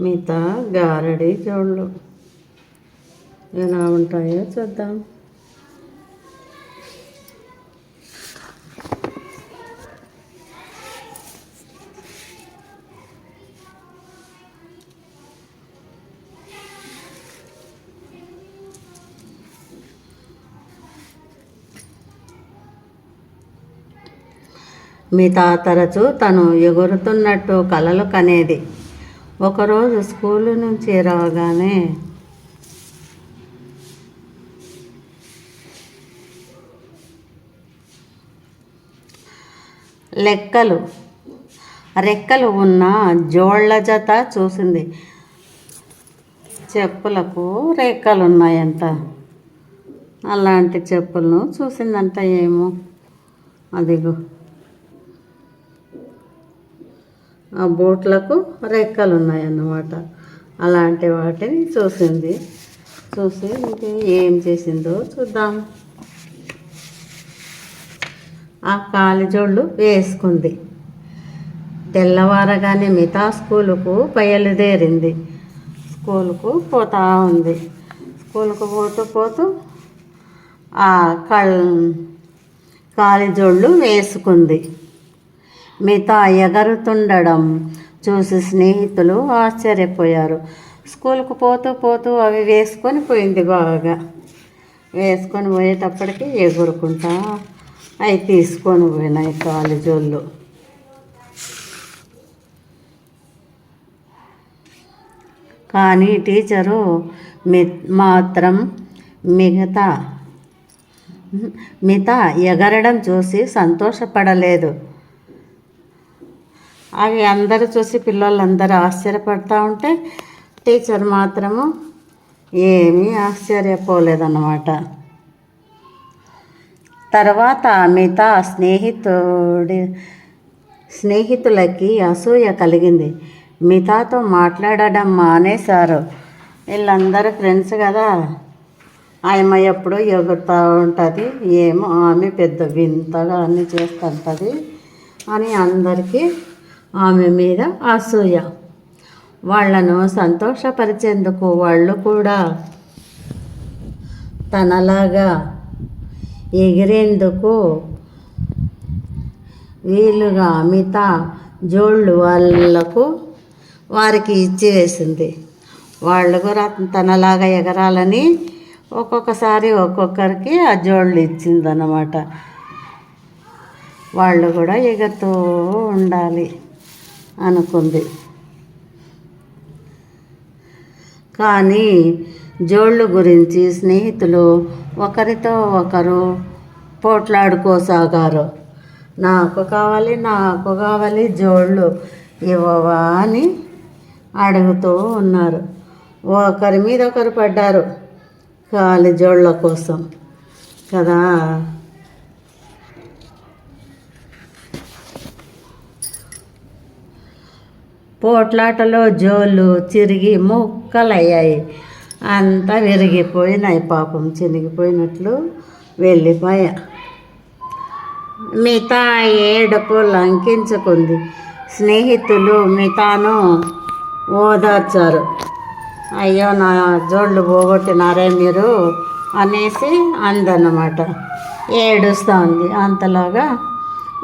మిగతా గారడి జోళ్ళు. ఎలా ఉంటాయో చూద్దాం. మిగతా తరచు తను ఎగురుతున్నట్టు కలలు కనేది. ఒకరోజు స్కూల్ నుంచి రాగానే లెక్కలు రెక్కలు ఉన్న జోళ్ళ జత చూసింది. చెప్పులకు రెక్కలు ఉన్నాయంట అలాంటి చెప్పులను చూసిందంట ఏమో. అదిగో. ఆ బూట్లకు రెక్కలు ఉన్నాయన్నమాట అలాంటి వాటిని చూసింది. చూసి ఇంక ఏం చేసిందో చూద్దాం. ఆ కాలిజోళ్ళు వేసుకుంది. తెల్లవారగానే మిగతా స్కూలుకు బయలుదేరింది. స్కూలుకు పోతా ఉంది. స్కూలుకు పోతూ పోతూ ఆ కళ్ కాలిజోళ్ళు వేసుకుంది. మిగతా ఎగరుతుండడం చూసి స్నేహితులు ఆశ్చర్యపోయారు. స్కూల్కు పోతూ పోతూ అవి వేసుకొని పోయింది బాగా. వేసుకొని పోయేటప్పటికి ఎగురుకుంటా అవి తీసుకొని పోయినాయి కాలేజోళ్ళు. కానీ టీచరు మి మాత్రం మిగతా మిగతా ఎగరడం చూసి సంతోషపడలేదు. అవి అందరూ చూసి పిల్లలందరూ ఆశ్చర్యపడతా ఉంటే టీచర్ మాత్రము ఏమీ ఆశ్చర్యపోలేదన్నమాట. తర్వాత మిగతా స్నేహితుడి స్నేహితులకి అసూయ కలిగింది. మిగతాతో మాట్లాడడం మానేశారు. వీళ్ళందరూ ఫ్రెండ్స్ కదా. ఆమె ఎప్పుడు ఎగురుతూ ఉంటుంది. ఏమో ఆమె పెద్ద వింతగా అన్నీ చేస్తుంటుంది అని అందరికీ ఆమె మీద అసూయ. వాళ్ళను సంతోషపరిచేందుకు వాళ్ళు కూడా తనలాగా ఎగిరేందుకు వీలుగా మిగతా జోళ్ళు వాళ్ళకు వారికి ఇచ్చి వేసింది. వాళ్ళు కూడా తనలాగా ఎగరాలని ఒక్కొక్కసారి ఒక్కొక్కరికి ఆ జోళ్ళు ఇచ్చిందన్నమాట. వాళ్ళు కూడా ఎగురుతూ ఉండాలి. అనుకుంది. కానీ జోళ్ళు గురించి స్నేహితులు ఒకరితో ఒకరు పోట్లాడుకోసాగారు. నాకు కావాలి నాకు కావాలి జోళ్ళు ఇవ్వవా అని అడుగుతూ ఉన్నారు. ఒకరి మీద ఒకరు పడ్డారు. కాలి జోళ్ళ కోసం. కదా? పోట్లాటలో జోళ్ళు చిరిగి ముక్కలయ్యాయి. అంతా విరిగిపోయినాయి పాపం చినిగిపోయినట్లు వెళ్ళిపోయా. మిగతా ఏడుపు లంకించుకుంది. స్నేహితులు మిగతాను ఓదార్చారు. అయ్యో నా జోళ్ళు పోగొట్టినారే మీరు అనేసి అందన్నమాట. ఏడుస్తూ ఉంది అంతలోగా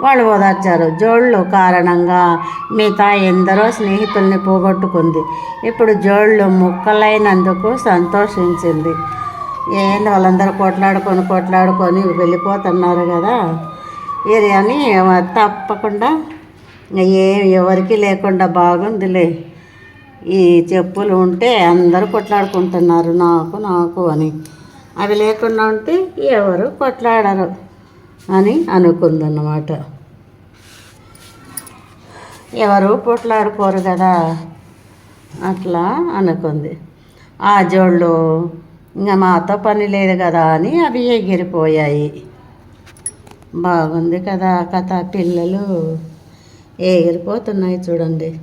వాళ్ళు ఓదార్చారు. జోళ్ళు కారణంగా మిగతా ఎందరో స్నేహితుల్ని పోగొట్టుకుంది. ఇప్పుడు జోళ్ళు ముక్కలైనందుకు సంతోషించింది. ఏంటి వాళ్ళందరూ కొట్లాడుకొని కొట్లాడుకొని వెళ్ళిపోతున్నారు కదా? ఇది అని తప్పకుండా ఏం ఎవరికి లేకుండా బాగుందిలే. ఈ చెప్పులు ఉంటే అందరూ కొట్లాడుకుంటున్నారు. నాకు నాకు అని. అవి లేకుండా ఉంటే ఎవరు కొట్లాడరు. అని అనుకుందన్నమాట. ఎవరు పొట్లాడుకోరు కదా అట్లా అనుకుంది. ఆ జోళ్ళు ఇంకా మాతో పని లేదు కదా అని అవి ఎగిరిపోయాయి. బాగుంది కదా కథ పిల్లలు. ఎగిరిపోతున్నాయి చూడండి.